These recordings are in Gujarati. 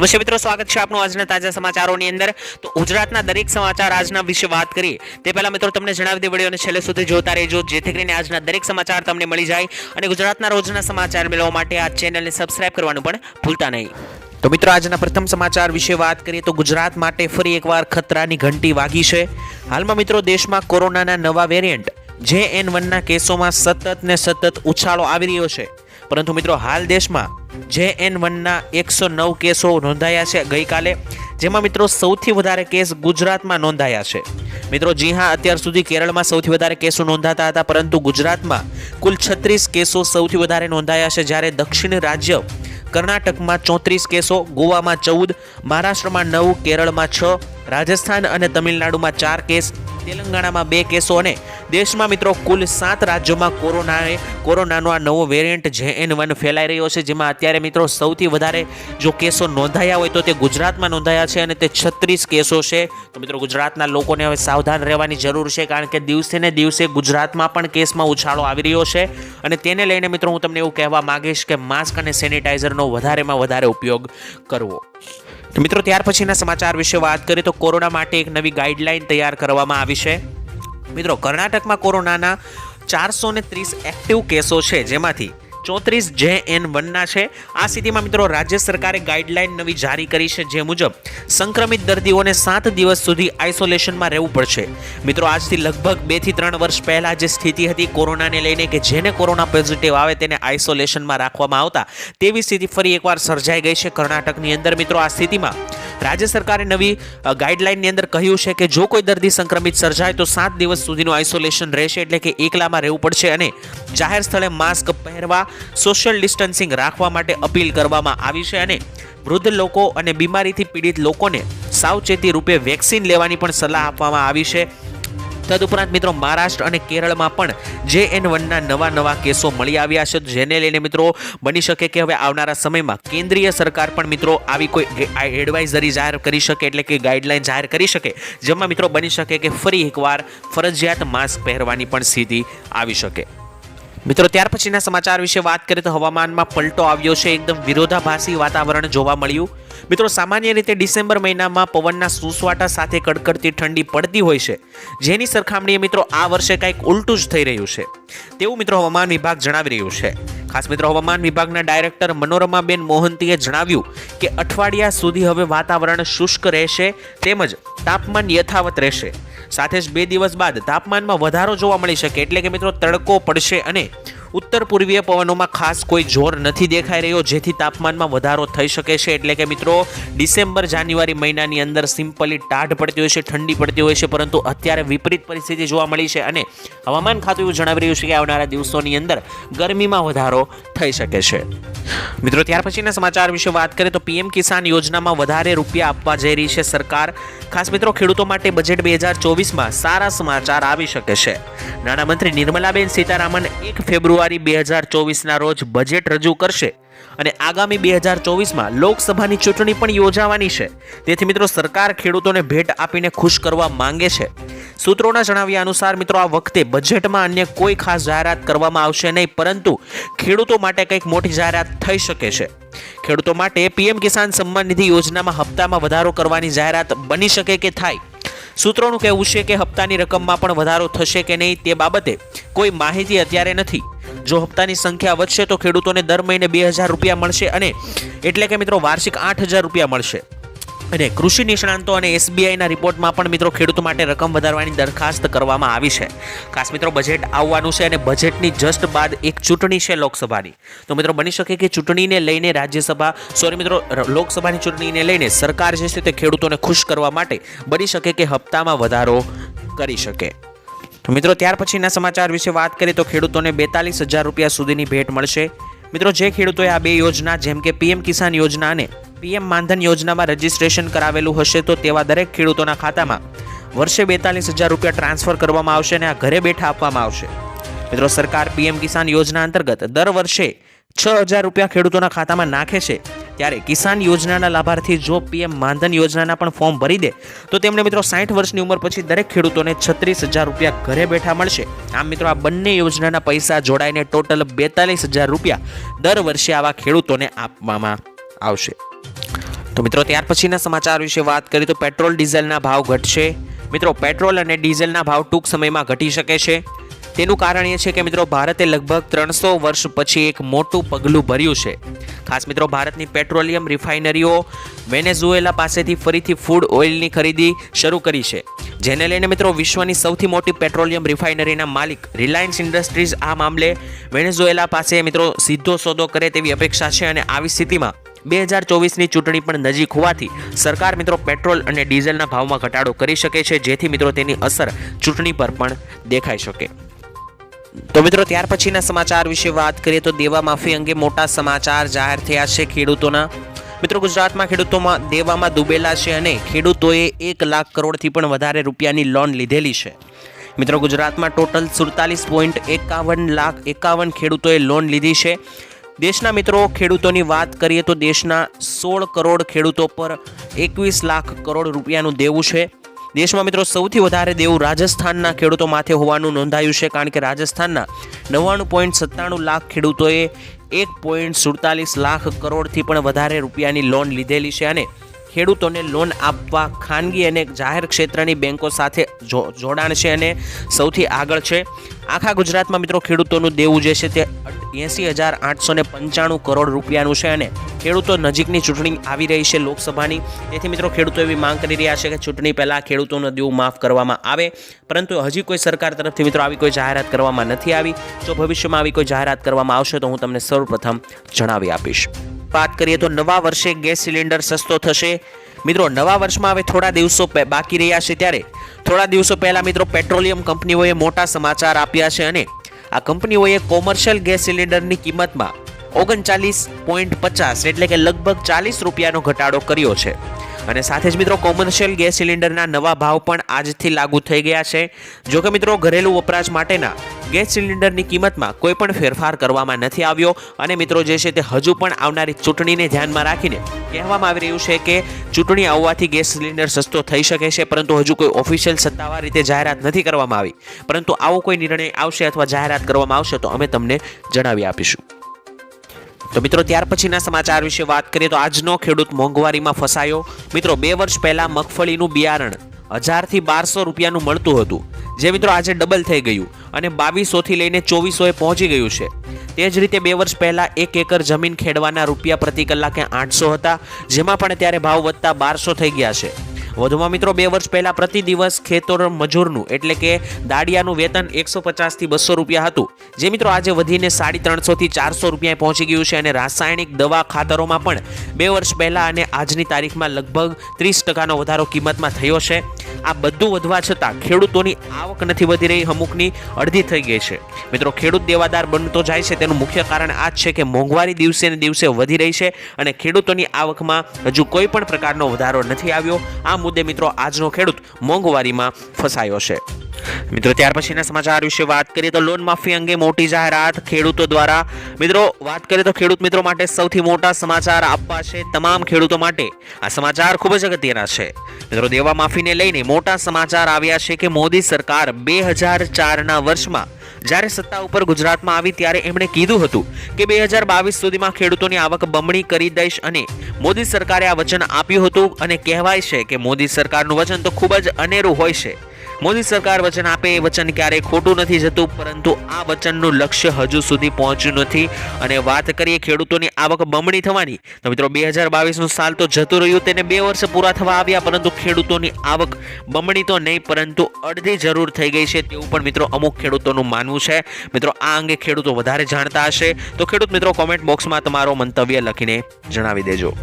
નમસ્તે મિત્રો સ્વાગત છે આપનું આજના તાજા સમાચારોની અંદર. તો ગુજરાતના દરેક સમાચાર આજના વિશે વાત કરીએ. તે પહેલાં મિત્રો તમને જણાવી દે વિડીયોને છેલ્લે સુધી જોતા રહેજો, જેથી કરીને આજના દરેક સમાચાર તમને મળી જાય અને ગુજરાતના રોજના સમાચાર મેળવવા માટે આ ચેનલને સબસ્ક્રાઇબ કરવાનું પણ ભૂલતા નહીં. તો મિત્રો આજના પ્રથમ સમાચાર વિશે વાત કરીએ તો ગુજરાત માટે ફરી એકવાર ખતરાની ઘંટી વાગી છે. હાલમાં મિત્રો દેશમાં કોરોનાના નવા વેરિયન્ટ, જે એન વનના કેસોમાં સતત ને સતત ઉછાળો આવી રહ્યો છે. પરંતુ મિત્રો હાલ દેશમાં જે એન વનના એકસો નવ કેસો નોંધાયા છે ગઈકાલે, જેમાં મિત્રો સૌથી વધારે કેસ ગુજરાતમાં નોંધાયા છે. મિત્રો, જી હા, અત્યાર સુધી કેરળમાં સૌથી વધારે કેસો નોંધાતા હતા, પરંતુ ગુજરાતમાં કુલ છત્રીસ કેસો સૌથી વધારે નોંધાયા છે, જ્યારે દક્ષિણ રાજ્ય કર્ણાટકમાં ચોત્રીસ કેસો, ગોવામાં ચૌદ, મહારાષ્ટ્રમાં નવ, કેરળમાં છ રાજસ્થાન અને તમિલનાડુમાં ચાર કેસ, તેલંગાણામાં બે કેસો અને દેશમાં મિત્રો કુલ સાત રાજ્યોમાં કોરોનાએ, કોરોનાનો આ નવો વેરિયન્ટ જે એન વન ફેલાઈ રહ્યો છે, જેમાં અત્યારે મિત્રો સૌથી વધારે જો કેસો નોંધાયા હોય તો તે ગુજરાતમાં નોંધાયા છે અને તે છત્રીસ કેસો છે. તો મિત્રો ગુજરાતના લોકોને હવે સાવધાન રહેવાની જરૂર છે, કારણ કે દિવસે ને દિવસે ગુજરાતમાં પણ કેસમાં ઉછાળો આવી રહ્યો છે. અને તેને લઈને મિત્રો હું તમને એવું કહેવા માંગીશ કે માસ્ક અને સેનિટાઈઝરનો વધારેમાં વધારે ઉપયોગ કરવો. તો મિત્રો, ત્યાર પછીના સમાચાર વિશે વાત કરીએ તો કોરોના માટે એક નવી ગાઈડલાઈન તૈયાર કરવામાં આવી છે. મિત્રો, કર્ણાટકમાં કોરોનાના ચારસો ત્રીસ એક્ટિવ કેસો છે જેમાંથી ચોત્રીસ જે એન વનના છે. આ સ્થિતિમાં મિત્રો રાજ્ય સરકારે ગાઈડલાઈન નવી જારી કરી છે જે મુજબ સંક્રમિત દર્દીઓને સાત દિવસ સુધી આઇસોલેશનમાં રહેવું પડશે. મિત્રો, આજથી લગભગ બેથી ત્રણ વર્ષ પહેલાં જે સ્થિતિ હતી કોરોનાને લઈને કે જેને કોરોના પોઝિટિવ આવે તેને આઇસોલેશનમાં રાખવામાં આવતા, તેવી સ્થિતિ ફરી એકવાર સર્જાઈ ગઈ છે કર્ણાટકની અંદર. મિત્રો, આ સ્થિતિમાં રાજ્ય સરકારે નવી ગાઈડલાઇનની અંદર કહ્યું છે કે જો કોઈ દર્દી સંક્રમિત સર્જાય તો સાત દિવસ સુધીનું આઇસોલેશન રહેશે એટલે કે એકલામાં રહેવું પડશે અને જાહેર સ્થળે માસ્ક પહેરવા, સોશિયલ ડિસ્ટન્સિંગ રાખવા માટે અપીલ કરવામાં આવી છે અને વૃદ્ધ લોકો અને બીમારીથી પીડિત લોકોને સાવચેતી રૂપે વેક્સિન લેવાની પણ સલાહ આપવામાં આવી છે. તદુપરાંત મિત્રો મહારાષ્ટ્ર અને કેરળમાં પણ જે એન વનના નવા નવા કેસો મળી આવ્યા છે. જેને લઈને મિત્રો બની શકે કે હવે આવનારા સમયમાં કેન્દ્રીય સરકાર પણ મિત્રો આવી કોઈ એડવાઇઝરી જાહેર કરી શકે એટલે કે ગાઈડલાઇન જાહેર કરી શકે, જેમાં મિત્રો બની શકે કે ફરી એકવાર ફરજિયાત માસ્ક પહેરવાની પણ સ્થિતિ આવી શકે. મિત્રો ત્યાર પછીના સમાચાર વિશે વાત કરીએ તો હવામાનમાં પલટો આવ્યો છે. એકદમ વિરોધાભાસી વાતાવરણ જોવા મળ્યું. મિત્રો, સામાન્ય રીતે ડિસેમ્બર મહિનામાં પવનના સુસવાટા સાથે કડકડતી ઠંડી પડતી હોય છે. જેની સરખામણીએ મિત્રો, આ વર્ષે કંઈક ઉલટું જ થઈ રહ્યું છે. તેવું મિત્રો, હવામાન વિભાગ જણાવી રહ્યું છે. ખાસ મિત્રો, હવામાન વિભાગના ડાયરેક્ટર મનોરમાબેન મોહંતીએ જણાવ્યું કે અઠવાડિયા સુધી હવે વાતાવરણ શુષ્ક રહેશે તેમજ તાપમાન યથાવત રહેશે. સાથે જ બે દિવસ બાદ તાપમાનમાં વધારો જોવા મળી શકે એટલે કે મિત્રો, તડકો પડશે અને ઉત્તર પૂર્વીય પવનોમાં ખાસ કોઈ જોર નથી દેખાઈ રહ્યો, જેથી તાપમાનમાં વધારો થઈ શકે છે. એટલે કે મિત્રો, ડિસેમ્બર, જાન્યુઆરી મહિનાની અંદર સિમ્પલી ટાઢ પડતી હોય છે, ઠંડી પડતી હોય છે, પરંતુ અત્યારે વિપરીત પરિસ્થિતિ જોવા મળી છે અને હવામાન ખાતું એવું જણાવી રહ્યું છે કે આવનારા દિવસોની અંદર ગરમીમાં વધારો થઈ શકે છે. મિત્રો, ત્યાર પછીના સમાચાર વિશે વાત કરીએ તો પીએમ કિસાન યોજનામાં વધારે રૂપિયા આપવા જઈ રહી છે સરકાર. ખાસ મિત્રો, ખેડૂતો માટે બજેટ બે હજાર ચોવીસમાં સારા સમાચાર આવી શકે છે. નાણામંત્રી નિર્મલાબેન સીતારામન એક ફેબ્રુઆરી બે હજાર ચોવીસના રોજ બજેટ રજૂ કરશે અને આગામી બે હજાર ચોવીસમાં લોકસભાની ચૂંટણી પણ યોજાવાની છે. તેથી મિત્રો, સરકાર ખેડૂતોને ભેટ આપીને ખુશ કરવા માંગે છે. સૂત્રોના જણાવ્યા અનુસાર મિત્રો, આ વખતે બજેટમાં અન્ય કોઈ ખાસ જાહેરાત કરવામાં આવશે નહીં, પરંતુ ખેડૂતો માટે કંઈક મોટી જાહેરાત થઈ શકે છે. ખેડૂતો માટે પીએમ કિસાન સન્માન નિધિ યોજનામાં હપ્તામાં વધારો કરવાની જાહેરાત બની શકે કે થાય? સૂત્રોનું કહેવું છે કે હપ્તાની રકમમાં પણ વધારો થશે કે નહીં તે બાબતે કોઈ માહિતી અત્યારે નથી. જો હપ્તાની સંખ્યા વધશે તો ખેડૂતોને દર મહિને બે હજાર રૂપિયા મળશે અને એટલે કે મિત્રો વાર્ષિક આઠ હજાર રૂપિયા મળશે. અને કૃષિ નિષ્ણાંતો અને એસબીઆઈના રિપોર્ટમાં પણ મિત્રો ખેડૂતો માટે રકમ વધારવાની દરખાસ્ત કરવામાં આવી છે. ખાસ મિત્રો બજેટ આવવાનું છે અને બજેટની જસ્ટ બાદ એક ચૂંટણી છે લોકસભાની. તો મિત્રો બની શકે કે ચૂંટણીને લઈને રાજ્યસભા, સોરી મિત્રો લોકસભાની ચૂંટણીને લઈને સરકાર જે છે તે ખેડૂતોને ખુશ કરવા માટે બની શકે કે હપ્તામાં વધારો કરી શકે. તો મિત્રો, ત્યાર પછીના સમાચાર વિશે વાત કરીએ તો ખેડૂતોને બેતાલીસ હજાર રૂપિયા સુધીની ભેટ મળશે. મિત્રો, જે ખેડૂતોએ આ બે યોજના, જેમ કે પીએમ કિસાન યોજના અને પીએમ માનધન યોજનામાં રજીસ્ટ્રેશન કરાવેલું હશે, તો તેવા દરેક ખેડૂતોના ખાતામાં વર્ષે બેતાલીસ હજાર રૂપિયા ટ્રાન્સફર કરવામાં આવશે અને આ ઘરે બેઠા આપવામાં આવશે. મિત્રો, સરકાર પીએમ કિસાન યોજના અંતર્ગત દર વર્ષે છ હજાર રૂપિયા ખેડૂતોના ખાતામાં નાખે છે. ત્યારે કિસાન યોજનાના લાભાર્થી જો પીએમ માનધન યોજનાના પણ ફોર્મ ભરી દે, તો તેમણે મિત્રો સાઠ વર્ષની ઉંમર પછી દરેક ખેડૂતોને છત્રીસ હજાર રૂપિયા ઘરે બેઠા મળશે. આમ મિત્રો આ બંને યોજનાના પૈસા જોડાઈને ટોટલ બેતાલીસ હજાર રૂપિયા દર વર્ષે આવા ખેડૂતોને આપવામાં આવશે. તો મિત્રો ત્યાર પછીના સમાચાર વિશે વાત કરીએ તો પેટ્રોલ ડીઝલના ભાવ ઘટશે. મિત્રો પેટ્રોલ અને ડીઝલના ભાવ ટૂંક સમયમાં ઘટી શકે છે. તેનું કારણ એ છે કે મિત્રો ભારતે લગભગ ત્રણસો વર્ષ પછી એક મોટું પગલું ભર્યું છે. ખાસ મિત્રો ભારતની પેટ્રોલિયમ રિફાઇનરીઓ વેનેઝુએલા પાસેથી ફરીથી ફૂડ ઓઇલની ખરીદી શરૂ કરી છે. જેને લઈને મિત્રો વિશ્વની સૌથી મોટી પેટ્રોલિયમ રિફાઇનરીના માલિક રિલાયન્સ ઇન્ડસ્ટ્રીઝ આ મામલે વેનેઝુએલા પાસે મિત્રો સીધો સોદો કરે તેવી અપેક્ષા છે અને આવી સ્થિતિમાં બે હજાર ચોવીસની ચૂંટણી પણ નજીક હોવાથી સરકાર મિત્રો પેટ્રોલ અને ડીઝલના ભાવમાં ઘટાડો કરી શકે છે, જેથી મિત્રો તેની અસર ચૂંટણી પર પણ દેખાઈ શકે. તો મિત્રો, ત્યાર પછીના સમાચાર વિશે વાત કરીએ તો દેવા માફી અંગે મોટા સમાચાર જાહેર થયા છે ખેડૂતોના. મિત્રો, ગુજરાતમાં ખેડૂતોમાં દેવામાં ડૂબેલા છે અને ખેડૂતોએ એક લાખ કરોડથી પણ વધારે રૂપિયાની લોન લીધેલી છે. મિત્રો, ગુજરાતમાં ટોટલ સુડતાલીસ પોઈન્ટ એકાવન લાખ એકાવન ખેડૂતોએ લોન લીધી છે. દેશના મિત્રો, ખેડૂતોની વાત કરીએ તો દેશના સોળ કરોડ ખેડૂતો પર એકવીસ લાખ કરોડ રૂપિયાનું દેવું છે. દેશમાં મિત્રો સૌથી વધારે દેવું રાજસ્થાનના ખેડૂતો માથે હોવાનું નોંધાયું છે, કારણ કે રાજસ્થાનના નવ્વાણું પોઈન્ટ સત્તાણું લાખ ખેડૂતોએ એક પોઈન્ટ સુડતાલીસ લાખ કરોડથી પણ વધારે રૂપિયાની લોન લીધેલી છે અને ખેડૂતોને લોન આપવા ખાનગી અને જાહેર ક્ષેત્રની બેન્કો સાથે જોડાણ છે અને સૌથી આગળ છે. આખા ગુજરાતમાં મિત્રો ખેડૂતોનું દેવું જે છે તે એંસી હજાર આઠસો ને પંચાણું કરોડ રૂપિયાનું છે અને ખેડૂતો નજીકની ચૂંટણી આવી રહી છે લોકસભાની. તેથી મિત્રો ખેડૂતો એવી માંગ કરી રહ્યા છે કે ચૂંટણી પહેલાં ખેડૂતોનું દેવું માફ કરવામાં આવે. પરંતુ હજી કોઈ સરકાર તરફથી મિત્રો આવી કોઈ જાહેરાત કરવામાં નથી આવી. જો ભવિષ્યમાં આવી કોઈ જાહેરાત કરવામાં આવશે તો હું તમને સૌપ્રથમ જણાવી આપીશ. વાત કરીએ તો નવા વર્ષે ગેસ સિલિન્ડર સસ્તો થશે. મિત્રો, નવા વર્ષમાં હવે થોડા દિવસો બાકી રહ્યા છે ત્યારે. થોડા દિવસો પહેલાં મિત્રો પેટ્રોલિયમ કંપનીઓએ મોટા સમાચાર આપ્યા છે અને આ કંપનીઓએ કોમર્શિયલ ગેસ સિલિન્ડરની કિંમતમાં ઓગણચાલીસ પોઈન્ટ પચાસ એટલે કે લગભગ ચાલીસ રૂપિયાનો ઘટાડો કર્યો છે. અને સાથે જ મિત્રો કોમર્શિયલ ગેસ સિલિન્ડરના નવા ભાવ પણ આજથી લાગુ થઈ ગયા છે. જો કે મિત્રો ઘરેલું વપરાશ માટેના ગેસ સિલિન્ડરની કિંમતમાં કોઈ પણ ફેરફાર કરવામાં નથી આવ્યો અને મિત્રો જે છે તે હજુ પણ આવનારી ચૂંટણીને ધ્યાનમાં રાખીને કહેવામાં આવી રહ્યું છે કે ચૂંટણી આવવાથી ગેસ સિલિન્ડર સસ્તો થઈ શકે છે, પરંતુ હજુ કોઈ ઓફિશિયલ સત્તાવાર રીતે જાહેરાત નથી કરવામાં આવી. પરંતુ આવો કોઈ નિર્ણય આવશે અથવા જાહેરાત કરવામાં આવશે તો અમે તમને જણાવી આપીશું. તો મિત્રો, ત્યાર પછીના સમાચાર વિશે વાત કરીએ તો આજનો ખેડૂત મોંઘવારીમાં ફસાયો. મિત્રો, બે વર્ષ પહેલાં મગફળીનું બિયારણ હજારથી બારસો રૂપિયાનું મળતું હતું, જે મિત્રો આજે ડબલ થઈ ગયું અને બાવીસોથી લઈને ચોવીસોએ પહોંચી ગયું છે. તે જ રીતે બે વર્ષ પહેલાં એક એકર જમીન ખેડવાના રૂપિયા પ્રતિ કલાકે આઠસો હતા, જેમાં પણ ત્યારે ભાવ વધતા બારસો થઈ ગયા છે. વધુમાં મિત્રો બે વર્ષ પહેલાં પ્રતિ દિવસ ખેતર મજૂરનું એટલે કે દાડિયાનું વેતન એકસો પચાસથી બસો રૂપિયા હતું. જે મિત્રો આજે વધીને સાડી ત્રણસોથી ચારસો રૂપિયા પહોંચી ગયું છે અને રાસાયણિક દવા ખાતરોમાં પણ બે વર્ષ પહેલાં અને આજની તારીખમાં લગભગ ત્રીસ ટકાનો વધારો કિંમતમાં થયો છે. આ બધું વધવા છતાં ખેડૂતોની આવક નથી વધી રહી, અમુકની અડધી થઈ ગઈ છે. મિત્રો ખેડૂત દેવાદાર બનતો જાય છે તેનું મુખ્ય કારણ આ જ છે કે મોંઘવારી દિવસે ને દિવસે વધી રહી છે અને ખેડૂતોની આવકમાં હજુ કોઈ પણ પ્રકારનો વધારો નથી આવ્યો. આ મુદ્દે મિત્રો આજનો ખેડૂત મોંઘવારીમાં ફસાયો છે. મિત્રો, ત્યાર પછીના સમાચાર વિશે વાત કરીએ તો લોન માફી અંગે મોટી જાહેરાત ખેડૂતો દ્વારા. મિત્રો, વાત કરીએ તો ખેડૂત મિત્રો માટે સૌથી મોટા સમાચાર આપવા છે તમામ ખેડૂતો માટે. આ સમાચાર ખૂબ જ અગત્યના છે. મિત્રો, દેવા માફીને લઈને મોટા સમાચાર આવ્યા છે કે મોદી સરકાર બે હજાર ચારના વર્ષમાં જ્યારે સત્તા ઉપર ગુજરાતમાં આવી ત્યારે એમણે કીધું હતું કે બે હજાર બાવીસ સુધીમાં ખેડૂતોની આવક બમણી કરી દઈશ અને મોદી સરકારે આ વચન આપ્યું હતું અને કહેવાય છે કે મોદી સરકારનું વચન તો ખૂબ જ અનેરું હોય છે. મોદી સરકાર વચન આપે, એ વચન ક્યારેય ખોટું નથી જતું, પરંતુ આ વચનનું લક્ષ્ય હજુ સુધી પહોંચ્યું નથી. અને વાત કરીએ ખેડૂતોની આવક બમણી થવાની. તો મિત્રો, બે હજાર બાવીસનું સાલ તો જતું રહ્યું, તેને બે વર્ષ પૂરા થવા આવ્યા, પરંતુ ખેડૂતોની આવક બમણી તો નહીં, પરંતુ અડધી જરૂર થઈ ગઈ છે, તેવું પણ મિત્રો અમુક ખેડૂતોનું માનવું છે. મિત્રો, આ અંગે ખેડૂતો વધારે જાણતા હશે, તો ખેડૂત મિત્રો કોમેન્ટ બોક્સમાં તમારો મંતવ્ય લખીને જણાવી દેજો.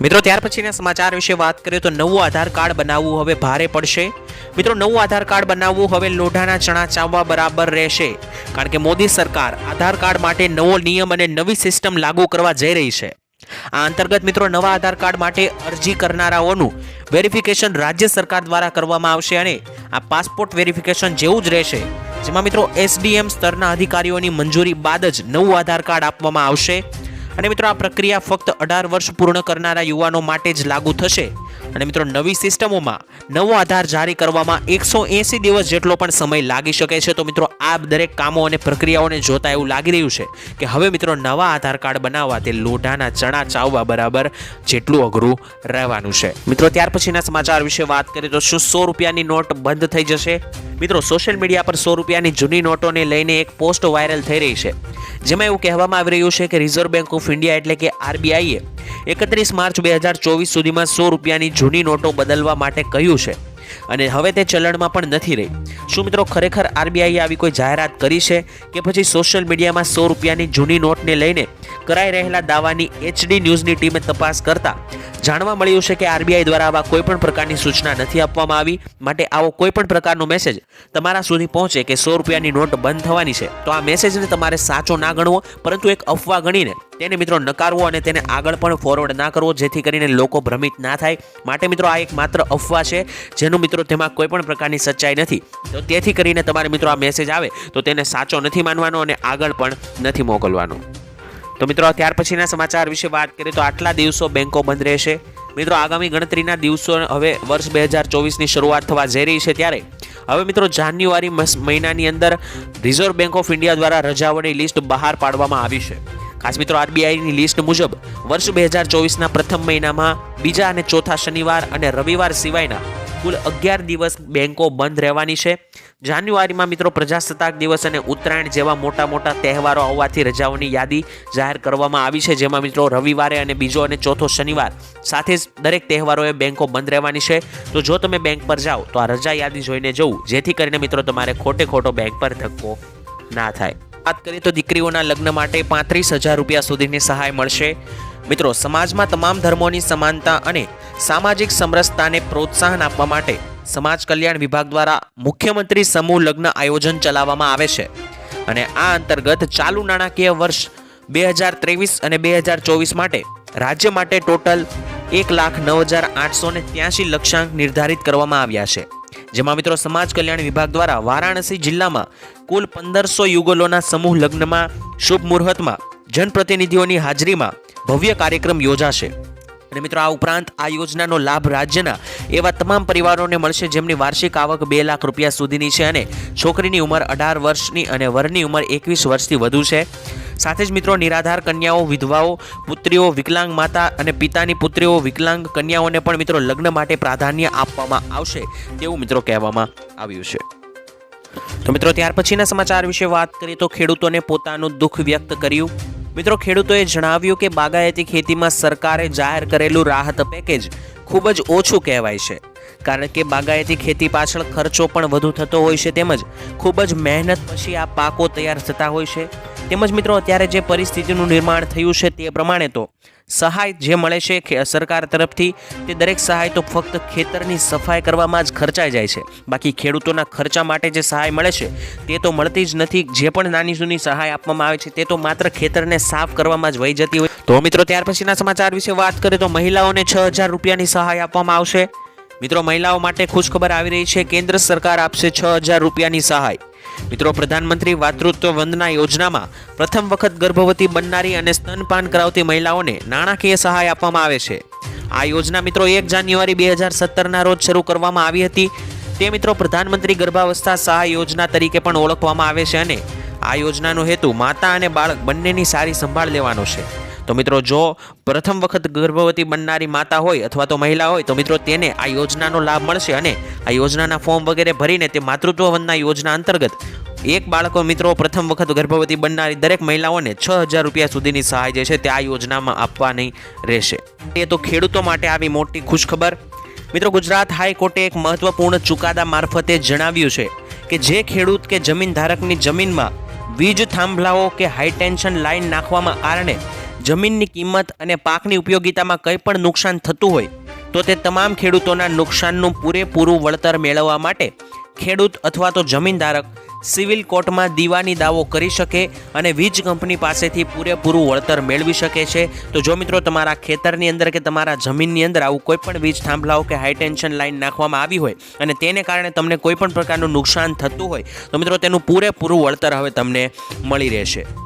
મિત્રો, ત્યાર પછીના સમાચાર વિશે વાત કરીએ, તો નવું આધાર કાર્ડ બનાવવું હવે ભારે પડશે. મિત્રો, નવું આધાર કાર્ડ બનાવવું હવે લોઢાના ચણા ચાવવા બરાબર રહેશે. કારણ કે મોદી સરકાર આધાર કાર્ડ માટે નવો નિયમ અને નવી સિસ્ટમ લાગુ કરવા જઈ રહી છે. આ અંતર્ગત મિત્રો, નવા આધાર કાર્ડ માટે અરજી કરનારાઓનું વેરિફિકેશન રાજ્ય સરકાર દ્વારા કરવામાં આવશે અને આ પાસપોર્ટ વેરિફિકેશન જેવું જ રહેશે. જેમાં મિત્રો, એસડીએમ સ્તરના અધિકારીઓની મંજૂરી બાદ જ નવું આધાર કાર્ડ આપવામાં આવશે. અને મિત્રો, આ પ્રક્રિયા ફક્ત અઢાર વર્ષ પૂર્ણ કરનારા યુવાનો માટે જ લાગુ થશે. અને મિત્રો, નવી સિસ્ટમોમાં નવો આધાર જારી કરવામાં એકસો એંસી દિવસ જેટલો પણ સમય લાગી શકે છે. તો મિત્રો, આ દરેક કામો અને પ્રક્રિયાઓને જોતા એવું લાગી રહ્યું છે કે હવે મિત્રો, નવા આધાર કાર્ડ બનાવવા તે લોઢાના ચણા ચાવવા બરાબર જેટલું અઘરું રહેવાનું છે. મિત્રો, ત્યાર પછીના સમાચાર વિશે વાત કરીએ તો શું સો રૂપિયાની નોટ બંધ થઈ જશે? મિત્રો સોશિયલ મીડિયા પર સો રૂપિયાની જૂની નોટોને લઈને એક પોસ્ટ વાયરલ થઈ રહી છે. જેમાં એવું કહેવામાં આવી રહ્યું છે કે રિઝર્વ બેંક ઓફ ઇન્ડિયા એટલે કે આરબીઆઈએ એકત્રીસ માર્ચ બે હજાર ચોવીસ સુધીમાં સો રૂપિયાની જૂની નોટો બદલવા માટે કહ્યું છે. અને હવે તે ચલણમાં પણ નથી રહી. શું મિત્રો ખરેખર આરબીઆઈએ આવી કોઈ જાહેરાત કરી છે કે પછી સોશિયલ મીડિયામાં સો રૂપિયાની જૂની નોટને લઈને કરાઈ રહેલા દાવાની એચડી ન્યૂઝની ટીમે તપાસ કરતા જાણવા મળ્યું છે કે આરબીઆઈ દ્વારા આવા કોઈ પણ પ્રકારની સૂચના નથી આપવામાં આવી, માટે આવો કોઈ પણ પ્રકારનો મેસેજ તમારા સુધી પહોંચે કે સો રૂપિયાની નોટ બંધ થવાની છે. તો આ મેસેજને તમારે સાચો ના ગણવો, પરંતુ એક અફવા ગણીને તેને મિત્રો નકારવો અને તેને આગળ પણ ફોરવર્ડ ના કરવો, જેથી કરીને લોકો ભ્રમિત ના થાય. માટે મિત્રો આ એક માત્ર અફવા છે, જેનું મિત્રો, તેમાં કોઈ પણ પ્રકારની સચ્ચાઈ નથી. તો તેથી કરીને તમારે મિત્રો આ મેસેજ આવે, તો તેને સાચો નથી માનવાનો અને આગળ પણ નથી મોકલવાનો. તો મિત્રો, ત્યાર પછીના સમાચાર વિશે વાત કરીએ તો આટલા દિવસો બેંકો બંધ રહેશે. મિત્રો, આગામી ગણતરીના દિવસો હવે વર્ષ બે હજાર ચોવીસની શરૂઆત થવા જઈ રહી છે ત્યારે. હવે મિત્રો, જાન્યુઆરી મહિનાની અંદર રિઝર્વ બેંક ઓફ ઇન્ડિયા દ્વારા રજાઓની લિસ્ટ બહાર પાડવામાં આવી છે. ખાસ મિત્રો, આરબીઆઈની લિસ્ટ મુજબ વર્ષ બે હજાર ચોવીસના પ્રથમ મહિનામાં બીજા અને ચોથા શનિવાર અને રવિવાર સિવાયના કુલ અગિયાર દિવસ બેંકો બંધ રહેવાની છે. જાન્યુઆરીમાં મિત્રો પ્રજાસત્તાક દિવસ અને ઉત્તરાયણ જેવા મોટા મોટા તહેવારો આવવાથી રજાઓની યાદી જાહેર કરવામાં આવી છે. જેમાં મિત્રો રવિવારે અને બીજો અને ચોથો શનિવાર સાથે જ દરેક તહેવારોએ બેંકો બંધ રહેવાની છે. તો જો તમે બેંક પર જાઓ તો આ રજા યાદી જોઈને જવું, જેથી કરીને મિત્રો તમારે ખોટે ખોટો બેંક પર ધક્કો ના થાય. વાત કરીએ તો દીકરીઓના લગ્ન માટે પાંત્રીસ હજાર રૂપિયા સુધીની સહાય મળશે. મિત્રો, સમાજમાં તમામ ધર્મોની સમાનતા અને સામાજિક સમરસતાને પ્રોત્સાહન આપવા માટે સમાજ કલ્યાણ વિભાગ દ્વારા મુખ્યમંત્રી સમૂહ લગ્ન આયોજન ચલાવવામાં આવે છે. અને આ અંતર્ગત ચાલુ નાણાકીય વર્ષ બે હજાર ત્રેવીસ અને બે હજાર ચોવીસ માટે રાજ્ય માટે ટોટલ એક લાખ નવ હજાર આઠસો ને ત્યાસી લક્ષ્યાંક નિર્ધારિત કરવામાં આવ્યા છે. જેમાં મિત્રો, સમાજ કલ્યાણ વિભાગ દ્વારા વારાણસી જિલ્લામાં કુલ પંદરસો યુગલોના સમૂહ લગ્નમાં શુભ મુહૂર્તમાં જનપ્રતિનિધિઓની હાજરીમાં ભવ્ય કાર્યક્રમ યોજાશે. અને મિત્રો, આ ઉપરાંત આ યોજનાનો લાભ રાજ્યના એવા તમામ પરિવારોને મળશે જેમની વાર્ષિક આવક બે લાખ રૂપિયા સુધીની છે અને છોકરીની ઉંમર અઢાર વર્ષની અને વરની ઉંમર એકવીસ વર્ષથી વધુ છે. સાથે જ મિત્રો, નિરાધાર કન્યાઓ, વિધવાઓ, પુત્રીઓ, વિકલાંગ માતા અને પિતાની પુત્રીઓ, વિકલાંગ કન્યાઓને પણ મિત્રો લગ્ન માટે પ્રાધાન્ય આપવામાં આવશે તેવું મિત્રો કહેવામાં આવ્યું છે. તો મિત્રો, ત્યાર પછીના સમાચાર વિશે વાત કરીએ તો ખેડૂતોને પોતાનું દુઃખ વ્યક્ત કર્યું. મિત્રો, ખેડૂતોએ જણાવ્યું કે બાગાયતી ખેતીમાં સરકારે જાહેર કરેલું રાહત પેકેજ ખૂબ જ ઓછું કહેવાય છે. કારણ કે બાગાયતી ખેતી પાછળ ખર્ચો પણ વધુ થતો હોય છે તેમજ ખૂબ જ મહેનત પછી આ પાકો તૈયાર થતા હોય છે. તેમજ મિત્રો, અત્યારે જે પરિસ્થિતિનું નિર્માણ થયું છે તે પ્રમાણે તો સહાય જે મળે છે સરકાર તરફથી તે દરેક સહાય તો ફક્ત ખેતરની સફાઈ કરવામાં જ ખર્ચાઈ જાય છે. બાકી ખેડૂતોના ખર્ચા માટે જે સહાય મળે છે તે તો મળતી જ નથી. જે પણ નાની જૂની સહાય આપવામાં આવે છે તે તો માત્ર ખેતરને સાફ કરવામાં જ વહી જતી હોય. તો મિત્રો, ત્યાર પછીના સમાચાર વિશે વાત કરીએ તો મહિલાઓને છ હજાર રૂપિયાની સહાય આપવામાં આવશે. મિત્રો, મહિલાઓ માટે ખુશખબર આવી રહી છે. કેન્દ્ર સરકાર આપશે છ હજાર રૂપિયાની સહાય. મિત્રો, પ્રધાનમંત્રી માતૃત્વ વંદના યોજનામાં પ્રથમ વખત ગર્ભવતી બનનારી અને સ્તનપાન કરાવતી મહિલાઓને નાણાકીય સહાય આપવામાં આવે છે. આ યોજના, મિત્રો, એક જાન્યુઆરી બે હજાર સત્તરના રોજ શરૂ કરવામાં આવી હતી. તે, મિત્રો, પ્રધાનમંત્રી ગર્ભાવસ્થા સહાય યોજના તરીકે પણ ઓળખવામાં આવે છે અને આ યોજનાનો હેતુ માતા અને બાળક બંનેની સારી સંભાળ લેવાનો છે. તો મિત્રો, જો પ્રથમ વખત ગર્ભવતી બનનારી માતા હોય અથવા તો મહિલા હોય, તો મિત્રો તેને આ યોજનાનો લાભ મળશે અને આ યોજનાના ફોર્મ વગેરે ભરીને તે માતૃત્વ વંદના યોજના અંતર્ગત એક બાળકો મિત્રો પ્રથમ વખત ગર્ભવતી બનનારી દરેક મહિલાઓને છ હજાર રૂપિયા સુધીની સહાય જે છે તે આ યોજનામાં આપવાની રહેશે. એ તો ખેડૂતો માટે આવી મોટી ખુશખબર. મિત્રો, ગુજરાત હાઈકોર્ટે એક મહત્વપૂર્ણ ચુકાદા મારફતે જણાવ્યું છે કે જે ખેડૂત કે જમીન ધારકની જમીનમાં વીજ થાંભલાઓ કે હાઈ ટેન્શન લાઈન નાખવામાં કારણે જમીનની કિંમત અને પાકની ઉપયોગિતામાં કંઈ પણ નુકસાન થતું હોય, તો તે તમામ ખેડૂતોના નુકસાનનું પૂરેપૂરું વળતર મેળવવા માટે ખેડૂત અથવા તો જમીનધારક સિવિલ કોર્ટમાં દીવાની દાવો કરી શકે અને વીજ કંપની પાસેથી પૂરેપૂરું વળતર મેળવી શકે છે. તો જો મિત્રો તમારા ખેતરની અંદર કે તમારા જમીનની અંદર આવું કોઈ પણ વીજ થાંભલાઓ કે હાઈ ટેન્શન લાઈન નાખવામાં આવી હોય અને તેને કારણે તમને કોઈ પણ પ્રકારનું નુકસાન થતું હોય, તો મિત્રો તેનું પૂરેપૂરું વળતર હવે તમને મળી રહેશે.